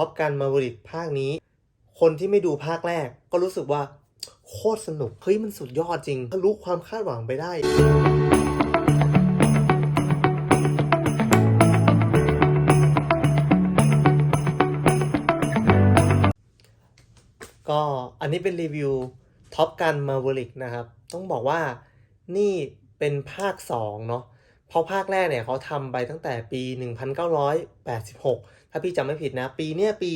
ท็อปกันมาบริตภาคนี้ คนที่ไม่ดูภาคแรก ก็รู้สึกว่า โคตรสนุก เฮ้ยมันสุดยอดจริงทะลุความคาดหวังไปได้ก็อันนี้เป็นรีวิวท็อปกันมา v e ริกนะครับ ต้องบอกว่านี่เป็นภาค 2 เนาะ เพราะภาคแรกเนี่ยเขาทำไปตั้งแต่ปี 1986 ถ้าพี่จำไม่ผิดนะ ปีเนี้ยปี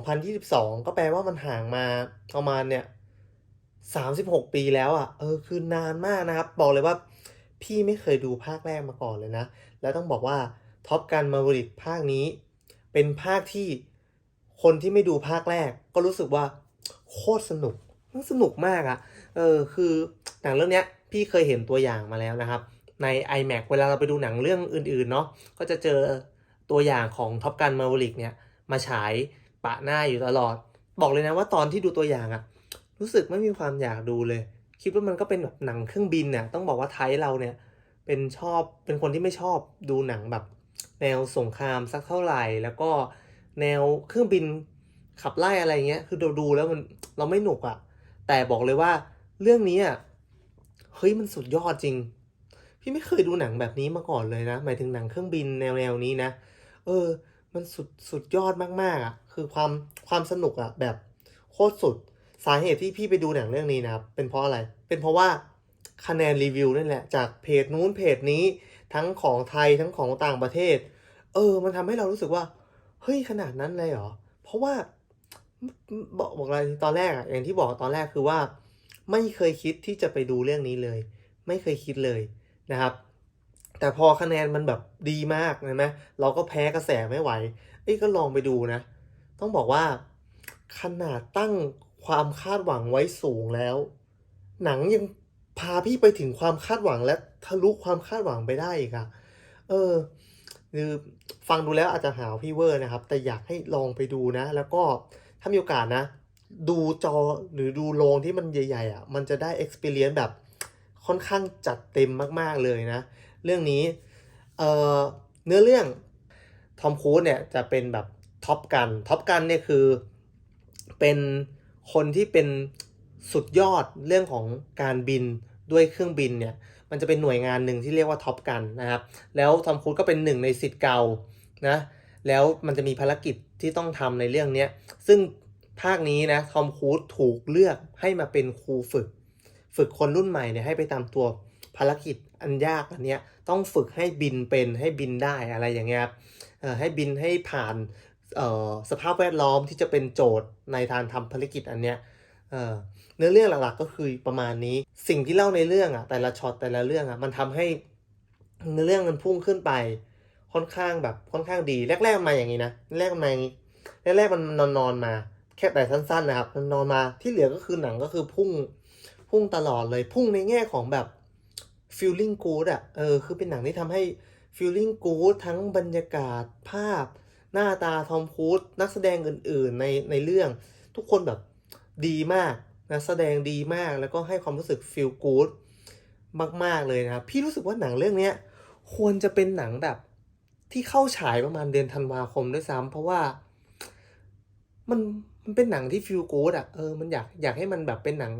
2022 ก็แปลว่ามันห่างมาประมาณเนี่ย 36 ปีแล้วอะ่ะ เออ คือนานมากนะครับ บอกเลยว่าพี่ไม่เคยดูภาคแรกมาก่อนเลยนะ แล้วต้องบอกว่าท็อปกันมา v e ริกภาคนี้ เป็นภาคที่คนที่ไม่ดูภาคแรก ก็รู้สึกว่าโคตรสนุกมันสนุกมากอะ เออ คือหนังเรื่องเนี้ยพี่เคยเห็นตัวอย่างมาแล้วนะครับ ใน iMac เวลาเราไปดูหนังเรื่องอื่นๆเนาะก็จะเจอตัวอย่างของท็อปกันมา v e ริกเนี่ยมาฉายปะหน้าอยู่ตลอด บอกเลยนะว่าตอนที่ดูตัวอย่างอะรู้สึกไม่มีความอยากดูเลย คิดว่ามันก็เป็นแบบหนังเครื่องบินน่ะต้องบอกว่าไทยเราเนี่ยเป็นชอบเป็นคนที่ไม่ชอบดูหนังแบบ แนวสงครามสักเท่าไหร่ แล้วก็แนวเครื่องบินขับไล่อะไรเงี้ยคือเราดูแล้วมันเราไม่หนุกอะแต่บอกเลยว่าเรื่องนี้อะเฮ้ยมันสุดยอดจริง พี่ไม่เคยดูหนังแบบนี้มาก่อนเลยนะ หมายถึงหนังเครื่องบินแนวแนวนี้นะ เออ มันสุดสุดยอดมากๆอะคือความความสนุกอะแบบโคตรสุด สาเหตุที่พี่ไปดูหนังเรื่องนี้นะครับเป็นเพราะอะไร เป็นเพราะว่าคะแนนรีวิวนั่นแหละ จากเพจนู้นเพจนี้ ทั้งของไทยทั้งของต่างประเทศ เออ มันทำให้เรารู้สึกว่า เฮ้ยขนาดนั้นเลยเหรอ เพราะว่าบอกบอกอะไรตอนแรกอะ อย่างที่บอกตอนแรกคือว่า ไม่เคยคิดที่จะไปดูเรื่องนี้เลย ไม่เคยคิดเลย นะครับ แต่พอคะแนนมันแบบดีมากใช่ไหมเราก็แพ้กระแสไม่ไหวเอ้ยก็ลองไปดูนะ ต้องบอกว่าขนาดตั้งความคาดหวังไว้สูงแล้ว หนังยังพาพี่ไปถึงความคาดหวังและทะลุความคาดหวังไปได้อีกอะเออคือฟังดูแล้วอาจจะหาวพี่เวอร์นะครับ แต่อยากให้ลองไปดูนะ แล้วก็ถ้ามีโอกาสนะ ดูจอหรือดูโรงที่มันใหญ่ ๆอะ มันจะได้ experience แบบ ค่อนข้างจัดเต็มมากๆเลยนะ เรื่องนี้เอ่อเนื้อเรื่องทอมครูซเนี่ยจะเป็นแบบท็อปกันท็อปกันเนี่ยคือเป็นคนที่เป็นสุดยอดเรื่องของการบินด้วยเครื่องบินเนี่ยมันจะเป็นหน่วยงานหนึ่งที่เรียกว่าท็อปกันนะครับ แล้วทอมครูซก็เป็นหนึ่งในสิทธิ์เก่านะแล้วมันจะมีภารกิจที่ต้องทำในเรื่องเนี้ยซึ่งภาคนี้นะทอมครูซถูกเลือกให้มาเป็นครูฝึก ฝึกคนรุ่นใหม่เนี่ยให้ไปตามตัวภารกิจอันยากอันเนี้ยต้องฝึกให้บินเป็นให้บินได้อะไรอย่างเงี้ยครับให้บินให้ผ่านสภาพแวดล้อมที่จะเป็นโจทย์ในทางทำภารกิจอันเนี้ยเเนื้อเรื่องหลักๆก็คือประมาณนี้สิ่งที่เล่าในเรื่องอะแต่ละช็อตแต่ละเรื่องอะมันทำให้เนื้อเรื่องมันพุ่งขึ้นไป ค่อนข้างแบบค่อนข้างดีแรก ๆมาอย่างนี้นะแรกๆมาอย่างนี้แรกๆมันนอนนอนมา แค่แต่สั้นๆนะครับมันนอนมาที่เหลือก็คือหนังก็คือพุ่ง พุ่งตลอดเลยพุ่งในแง่ของแบบ feeling good อะเออคือเป็นหนังที่ทำให้ feeling good ทั้งบรรยากาศภาพ หน้าตาทอมครูซนักแสดงอื่นๆในในเรื่อง ทุกคนแบบดีมากนะแสดงดีมากแล้วก็ให้ความรู้สึก feel good มาก ๆ เลยนะครับ พี่รู้สึกว่าหนังเรื่องเนี้ยควรจะเป็นหนังแบบที่เข้าฉายประมาณเดือนธันวาคมด้วยซ้ำเพราะว่ามันมันเป็นหนังที่ feel good อะเออมันอยากอยากให้มันแบบเป็นหนัง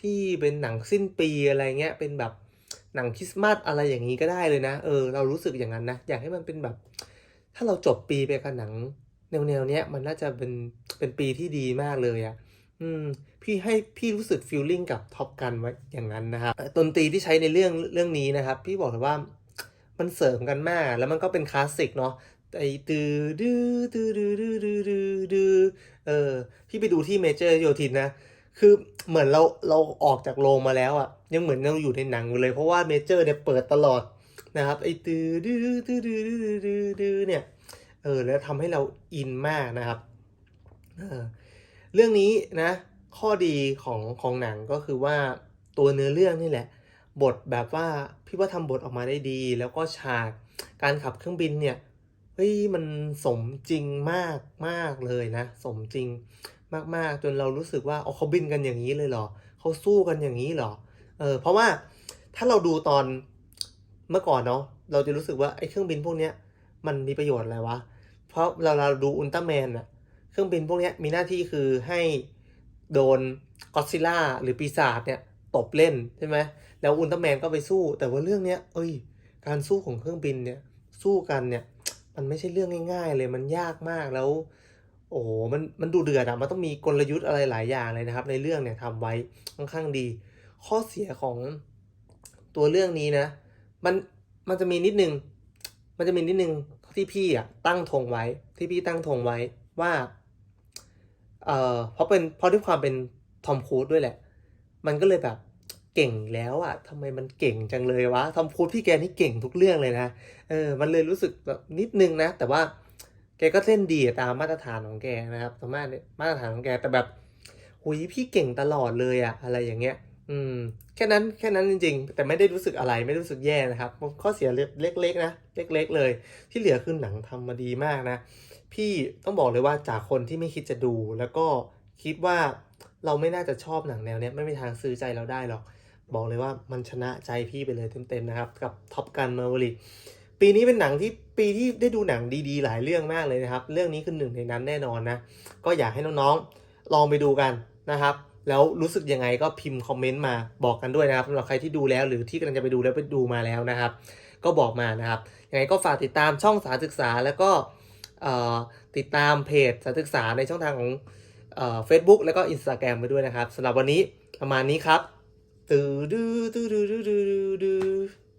ที่เป็นหนังสิ้นปีอะไรเงี้ยเป็นแบบหนังคริสต์มาสอะไรอย่างนี้ก็ได้เลยนะ เออ เรารู้สึกอย่างนั้นนะ อยากให้มันเป็นแบบ ถ้าเราจบปีไปกับหนังแนวๆเนี้ยมันน่าจะเป็นเป็นปีที่ดีมากเลยอะอืมพี่ให้พี่รู้สึกฟีลลิ่งกับท็อปกันไว้อย่างนั้นนะครับดนตรีที่ใช้ในเรื่องเรื่องนี้นะครับ พี่บอกเลยว่ามันเสริมกันมาก แล้วมันก็เป็นคลาสสิกเนาะไอ้ตือดื้อตือดื้อดื้อดื้อดื้อดื้อเออพี่ไปดูที่เมเจอร์โยธินนะ คือเหมือนเราเราออกจากโรงมาแล้วอะ่ะ ยังเหมือนเราอยู่ในหนังอยู่เลยเพราะว่าเมเจอร์เนี่ยเปิดตลอดนะครับไอ้ตือดื้อตือดื้อดื้อดื้อดื้อเนี่ยเออแล้วทำให้เราอินมากนะครับเออเรื่องนี้นะ ข้อดีของของหนังก็คือว่าตัวเนื้อเรื่องนี่แหละ บทแบบว่าพี่ว่าทำบทออกมาได้ดี แล้วก็ฉากการขับเครื่องบินเนี่ยเฮ้ยมันสมจริงมากมากเลยนะ สมจริง มากๆ จนเรารู้สึกว่าอ๋อเขาบินกันอย่างนี้เลยเหรอเขาสู้กันอย่างนี้เหรอเออเพราะว่าถ้าเราดูตอนเมื่อก่อนเนาะเราจะรู้สึกว่าไอ้เครื่องบินพวกเนี้ยมันมีประโยชน์อะไรวะ เพราะเราเราดูอุลตร้าแมนอะเครื่องบินพวกเนี้ยมีหน้าที่คือให้โดนก็อดซิล่าหรือปีศาจเนี่ยตบเล่นใช่ไหมแล้วอุลตร้าแมนก็ไปสู้ แต่ว่าเรื่องเนี้ย เอ้ย การสู้ของเครื่องบินเนี่ยสู้กันเนี่ย มันไม่ใช่เรื่องง่าย ๆ เลยมันยากมากแล้ว โอ้โหมันมันดูเดือดอะมันต้องมีกลยุทธ์อะไรหลายอย่างเลยนะครับ ในเรื่องเนี่ยทำไว้ค่อนข้างดี ข้อเสียของตัวเรื่องนี้นะ มันมันจะมีนิดนึง มันจะมีนิดนึงที่พี่อะตั้งธงไว้ ที่พี่ตั้งธงไว้ว่าเอ่อเพราะเป็นเพราะด้วยความเป็นทอมครูซด้วยแหละ มันก็เลยแบบเก่งแล้วอะทำไมมันเก่งจังเลยวะทอมครูซพี่แกนี่เก่งทุกเรื่องเลยนะเออมันเลยรู้สึกแบบนิดนึงนะ แต่ว่า แกก็เล่นดีตามมาตรฐานของแกนะครับสามารถมาตรฐานของแกแต่แบบหุยพี่เก่งตลอดเลยอะอะไรอย่างเงี้ย อืม แค่นั้นแค่นั้นจริง ๆ แต่ไม่ได้รู้สึกอะไรไม่รู้สึกแย่นะครับข้อเสียเล็กๆนะเล็ก ๆ เลย ที่เหลือคือหนังทำมาดีมากนะ พี่ต้องบอกเลยว่าจากคนที่ไม่คิดจะดูแล้วก็คิดว่าเราไม่น่าจะชอบหนังแนวเนี้ยไม่มีทางซื้อใจเราได้หรอก บอกเลยว่ามันชนะใจพี่ไปเลยเต็มๆนะครับ กับท็อปกันมา v ว r ริก ปีนี้เป็นหนังที่ปีที่ได้ดูหนังดีๆ หลายเรื่องมากเลยนะครับ เรื่องนี้คือหนึ่งในนั้นแน่นอนนะ ก็อยากให้น้องๆลองไปดูกันนะครับ แล้วรู้สึกยังไงก็พิมพ์คอมเมนต์มาบอกกันด้วยนะครับสำหรับใครที่ดูแล้วหรือที่กำลังจะไปดูแล้วไปดูมาแล้วนะครับ ก็บอกมานะครับยังไงก็ฝากติดตามช่องสารศึกษาแล้วก็ติดตามเพจสารศึกษาในช่องทางของเฟซบุ๊กแล้วก็อินสตาแกรมไปด้วยนะครับสำหรับวันนี้ประมาณนี้ครับตื้อดื้อดื้อดื้อดื้อดื้อ